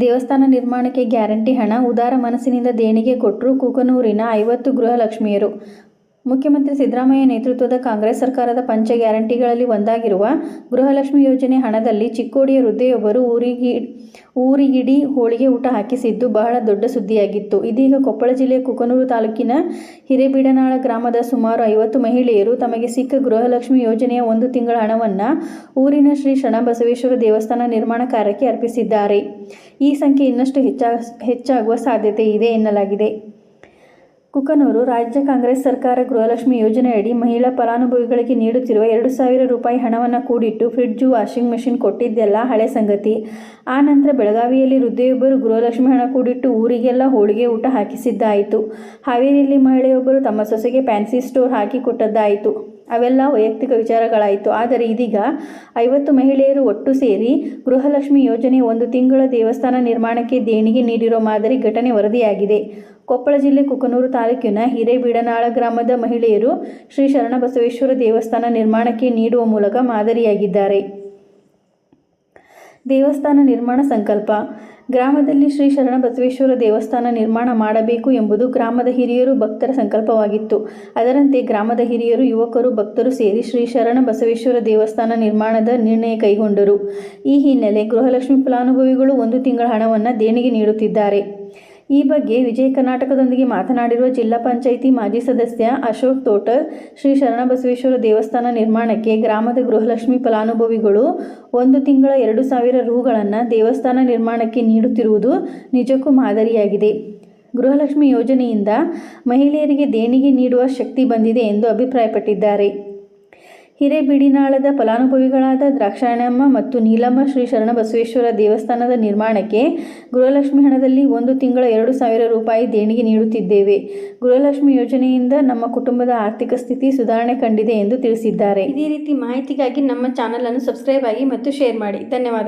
ದೇವಸ್ಥಾನ ನಿರ್ಮಾಣಕ್ಕೆ ಗ್ಯಾರಂಟಿ ಹಣ ಉದಾರ ಮನಸ್ಸಿನಿಂದ ದೇಣಿಗೆ ಕೊಟ್ಟರು ಕುಕನೂರಿನ ಐವತ್ತು ಗೃಹಲಕ್ಷ್ಮಿಯರು. ಮುಖ್ಯಮಂತ್ರಿ ಸಿದ್ದರಾಮಯ್ಯ ನೇತೃತ್ವದ ಕಾಂಗ್ರೆಸ್ ಸರ್ಕಾರದ ಪಂಚ ಗ್ಯಾರಂಟಿಗಳಲ್ಲಿ ಒಂದಾಗಿರುವ ಗೃಹಲಕ್ಷ್ಮಿ ಯೋಜನೆ ಹಣದಲ್ಲಿ ಚಿಕ್ಕೋಡಿಯ ವೃದ್ಧೆಯೊಬ್ಬರು ಊರಿಗಿ ಊರಿಗಿಡಿ ಹೋಳಿಗೆ ಊಟ ಹಾಕಿಸಿದ್ದು ಬಹಳ ದೊಡ್ಡ ಸುದ್ದಿಯಾಗಿತ್ತು. ಇದೀಗ ಕೊಪ್ಪಳ ಜಿಲ್ಲೆಯ ಕುಕನೂರು ತಾಲೂಕಿನ ಹಿರೇಬೀಡನಾಳ ಗ್ರಾಮದ ಸುಮಾರು ಐವತ್ತು ಮಹಿಳೆಯರು ತಮಗೆ ಸಿಕ್ಕ ಗೃಹಲಕ್ಷ್ಮಿ ಯೋಜನೆಯ ಒಂದು ತಿಂಗಳ ಹಣವನ್ನು ಊರಿನ ಶ್ರೀ ಶರಣಬಸವೇಶ್ವರ ದೇವಸ್ಥಾನ ನಿರ್ಮಾಣ ಕಾರ್ಯಕ್ಕೆ ಅರ್ಪಿಸಿದ್ದಾರೆ. ಈ ಸಂಖ್ಯೆ ಇನ್ನಷ್ಟು ಹೆಚ್ಚಾ ಹೆಚ್ಚಾಗುವ ಸಾಧ್ಯತೆ ಇದೆ ಎನ್ನಲಾಗಿದೆ. ಕುಕನೂರು ರಾಜ್ಯ ಕಾಂಗ್ರೆಸ್ ಸರ್ಕಾರ ಗೃಹಲಕ್ಷ್ಮಿ ಯೋಜನೆಯಡಿ ಮಹಿಳಾ ಫಲಾನುಭವಿಗಳಿಗೆ ನೀಡುತ್ತಿರುವ ಎರಡು ಸಾವಿರ ರೂಪಾಯಿ ಹಣವನ್ನು ಕೂಡಿಟ್ಟು ಫ್ರಿಡ್ಜು, ವಾಷಿಂಗ್ ಮೆಷಿನ್ ಕೊಟ್ಟಿದ್ದೆಲ್ಲ ಹಳೆ ಸಂಗತಿ. ಆ ನಂತರ ಬೆಳಗಾವಿಯಲ್ಲಿ ವೃದ್ಧೆಯೊಬ್ಬರು ಗೃಹಲಕ್ಷ್ಮಿ ಹಣ ಕೂಡಿಟ್ಟು ಊರಿಗೆಲ್ಲ ಹೋಳಿಗೆ ಊಟ ಹಾಕಿಸಿದ್ದಾಯಿತು. ಹಾವೇರಿಯಲ್ಲಿ ಮಹಿಳೆಯೊಬ್ಬರು ತಮ್ಮ ಸೊಸೆಗೆ ಫ್ಯಾನ್ಸಿ ಸ್ಟೋರ್ ಹಾಕಿ ಕೊಟ್ಟದ್ದಾಯಿತು. ಅವೆಲ್ಲ ವೈಯಕ್ತಿಕ ವಿಚಾರಗಳಾಯಿತು. ಆದರೆ ಇದೀಗ ಐವತ್ತು ಮಹಿಳೆಯರು ಒಟ್ಟು ಸೇರಿ ಗೃಹಲಕ್ಷ್ಮಿ ಯೋಜನೆ ಒಂದು ತಿಂಗಳ ದೇವಸ್ಥಾನ ನಿರ್ಮಾಣಕ್ಕೆ ದೇಣಿಗೆ ನೀಡಿರೋ ಮಾದರಿ ಘಟನೆ ವರದಿಯಾಗಿದೆ. ಕೊಪ್ಪಳ ಜಿಲ್ಲೆ ಕುಕನೂರು ತಾಲೂಕಿನ ಹಿರೇಬೀಡನಾಳ ಗ್ರಾಮದ ಮಹಿಳೆಯರು ಶ್ರೀ ಶರಣಬಸವೇಶ್ವರ ದೇವಸ್ಥಾನ ನಿರ್ಮಾಣಕ್ಕೆ ನೀಡುವ ಮೂಲಕ ಮಾದರಿಯಾಗಿದ್ದಾರೆ. ದೇವಸ್ಥಾನ ನಿರ್ಮಾಣ ಸಂಕಲ್ಪ. ಗ್ರಾಮದಲ್ಲಿ ಶ್ರೀ ಶರಣಬಸವೇಶ್ವರ ದೇವಸ್ಥಾನ ನಿರ್ಮಾಣ ಮಾಡಬೇಕು ಎಂಬುದು ಗ್ರಾಮದ ಹಿರಿಯರು ಭಕ್ತರ ಸಂಕಲ್ಪವಾಗಿತ್ತು. ಅದರಂತೆ ಗ್ರಾಮದ ಹಿರಿಯರು, ಯುವಕರು, ಭಕ್ತರು ಸೇರಿ ಶ್ರೀ ಶರಣ ಬಸವೇಶ್ವರ ದೇವಸ್ಥಾನ ನಿರ್ಮಾಣದ ನಿರ್ಣಯ ಕೈಗೊಂಡರು. ಈ ಹಿನ್ನೆಲೆ ಗೃಹಲಕ್ಷ್ಮಿ ಫಲಾನುಭವಿಗಳು ಒಂದು ತಿಂಗಳ ಹಣವನ್ನು ದೇಣಿಗೆ ನೀಡುತ್ತಿದ್ದಾರೆ. ಈ ಬಗ್ಗೆ ವಿಜಯ ಕರ್ನಾಟಕದೊಂದಿಗೆ ಮಾತನಾಡಿರುವ ಜಿಲ್ಲಾ ಪಂಚಾಯಿತಿ ಮಾಜಿ ಸದಸ್ಯ ಅಶೋಕ್ ತೋಟರ್, ಶ್ರೀ ಶರಣಬಸವೇಶ್ವರ ದೇವಸ್ಥಾನ ನಿರ್ಮಾಣಕ್ಕೆ ಗ್ರಾಮದ ಗೃಹಲಕ್ಷ್ಮಿ ಫಲಾನುಭವಿಗಳು ಒಂದು ತಿಂಗಳ ಎರಡು ಸಾವಿರ ರೂಗಳನ್ನು ದೇವಸ್ಥಾನ ನಿರ್ಮಾಣಕ್ಕೆ ನೀಡುತ್ತಿರುವುದು ನಿಜಕ್ಕೂ ಮಾದರಿಯಾಗಿದೆ. ಗೃಹಲಕ್ಷ್ಮಿ ಯೋಜನೆಯಿಂದ ಮಹಿಳೆಯರಿಗೆ ದೇಣಿಗೆ ನೀಡುವ ಶಕ್ತಿ ಬಂದಿದೆ ಎಂದು ಅಭಿಪ್ರಾಯಪಟ್ಟಿದ್ದಾರೆ. ಹಿರೇಬಿಡಿನಾಳದ ಫಲಾನುಭವಿಗಳಾದ ದ್ರಾಕ್ಷಾಯಣಮ್ಮ ಮತ್ತು ನೀಲಮ್ಮ ಶ್ರೀ ಶರಣಬಸವೇಶ್ವರ ದೇವಸ್ಥಾನದ ನಿರ್ಮಾಣಕ್ಕೆ ಗೃಹಲಕ್ಷ್ಮಿ ಹಣದಲ್ಲಿ ಒಂದು ತಿಂಗಳ ಎರಡು ಸಾವಿರ ರೂಪಾಯಿ ದೇಣಿಗೆ ನೀಡುತ್ತಿದ್ದೇವೆ. ಗೃಹಲಕ್ಷ್ಮಿ ಯೋಜನೆಯಿಂದ ನಮ್ಮ ಕುಟುಂಬದ ಆರ್ಥಿಕ ಸ್ಥಿತಿ ಸುಧಾರಣೆ ಕಂಡಿದೆ ಎಂದು ತಿಳಿಸಿದ್ದಾರೆ. ಇದೇ ರೀತಿ ಮಾಹಿತಿಗಾಗಿ ನಮ್ಮ ಚಾನಲ್ ಅನ್ನು ಸಬ್ಸ್ಕ್ರೈಬ್ ಆಗಿ ಮತ್ತು ಶೇರ್ ಮಾಡಿ. ಧನ್ಯವಾದ.